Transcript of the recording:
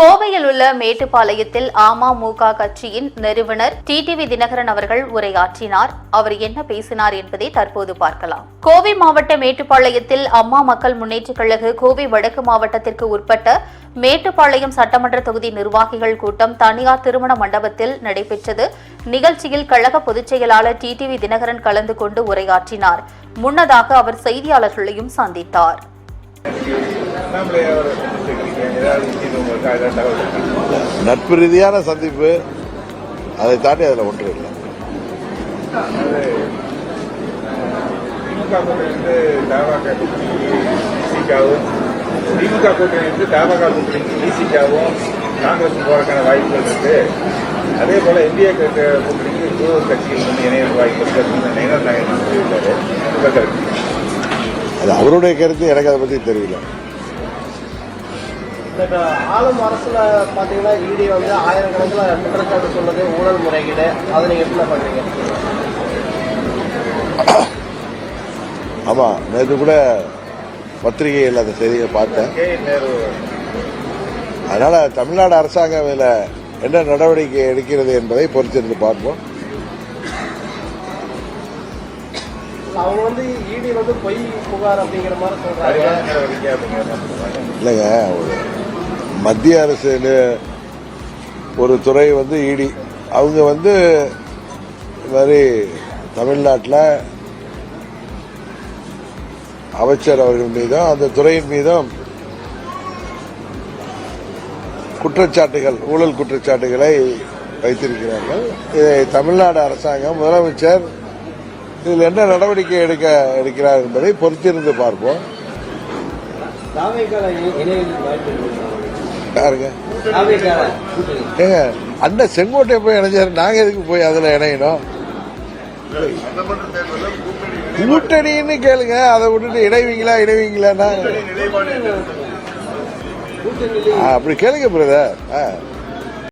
கோவையில் உள்ள மேட்டுப்பாளையத்தில் அமமுக கட்சியின் நிறுவனர் டிடிவி தினகரன் அவர்கள் உரையாற்றினார். அவர் என்ன பேசினார் என்பதை தற்போது பார்க்கலாம். கோவை மாவட்ட மேட்டுப்பாளையத்தில் அம்மா மக்கள் முன்னேற்றக் கழக கோவை வடக்கு மாவட்டத்திற்கு உட்பட்ட மேட்டுப்பாளையம் சட்டமன்ற தொகுதி நிர்வாகிகள் கூட்டம் தனியார் திருமண மண்டபத்தில் நடைபெற்றது. நிகழ்ச்சியில் கழக பொதுச் செயலாளர் டிடிவி தினகரன் கலந்து கொண்டு உரையாற்றினார். முன்னதாக அவர் செய்தியாளர்களையும் சந்தித்தார். நட்பு ரீதியான சந்திப்பு அதை தாண்டி அதில் ஒன்று இல்லை. திமுக கூட்டணியிலிருந்து தமாக கூட்டணிக்கு விசிகாவும் திமுக கூட்டணியிலிருந்து தமாக கூட்டணிக்கு விசிகாவும் காங்கிரஸ் போறதுக்கான வாய்ப்புகள் இருக்கு. அதே போல இந்திய கூட்டணிக்கு குழு கட்சியில் வந்து இணைய வாய்ப்பு இருக்கு அப்படின்னு நயனார் நாயகன் சொல்லியிருக்காரு அது அவருடைய கருத்து எனக்கு அதை பற்றி தெரியல. ஆளும் அரசுல பாத்தீங்கன்னா இடி வந்து ஆயிரக்கணக்கில் குற்றச்சாட்டு சொன்னது ஊழல் முறைகேடு. அதை நீங்க எப்படி பண்றீங்க? ஆமாம் நேற்று கூட பத்திரிகையில் அந்த செய்தியை பார்த்தேன். அதனால் தமிழ்நாடு அரசாங்கம் இதில் என்ன நடவடிக்கை எடுக்கிறது என்பதை பொறுத்திருந்து பார்ப்போம். அவங்க வந்து இடி வந்து பொய் புகார் அப்படிங்கிற மாதிரி சொல்றாங்க. இல்லைங்க ஒரு மத்திய அரசு ஒரு துறை வந்து இடி அவங்க வந்து இது மாதிரி தமிழ்நாட்டில் அமைச்சர் அவர்கள் மீதும் அந்த துறையின் மீதும் குற்றச்சாட்டுகள் ஊழல் குற்றச்சாட்டுகளை வைத்திருக்கிறார்கள். இதை தமிழ்நாடு அரசாங்கம் முதலமைச்சர் இதில் என்ன நடவடிக்கை எடுக்க எடுக்கிறார் என்பதை பொறுத்திருந்து பார்ப்போம். யாருங்க? ஏங்க அண்ணன் செங்கோட்டை போய் இணைஞ்சாரு நாங்க எதுக்கு போய் அதுல இணையணும்? கூட்டணின்னு கேளுங்க அதை விட்டுட்டு இணைவீங்களா இணைவீங்களான்னா? ஆ, அப்படி கேளுங்க பிரதர்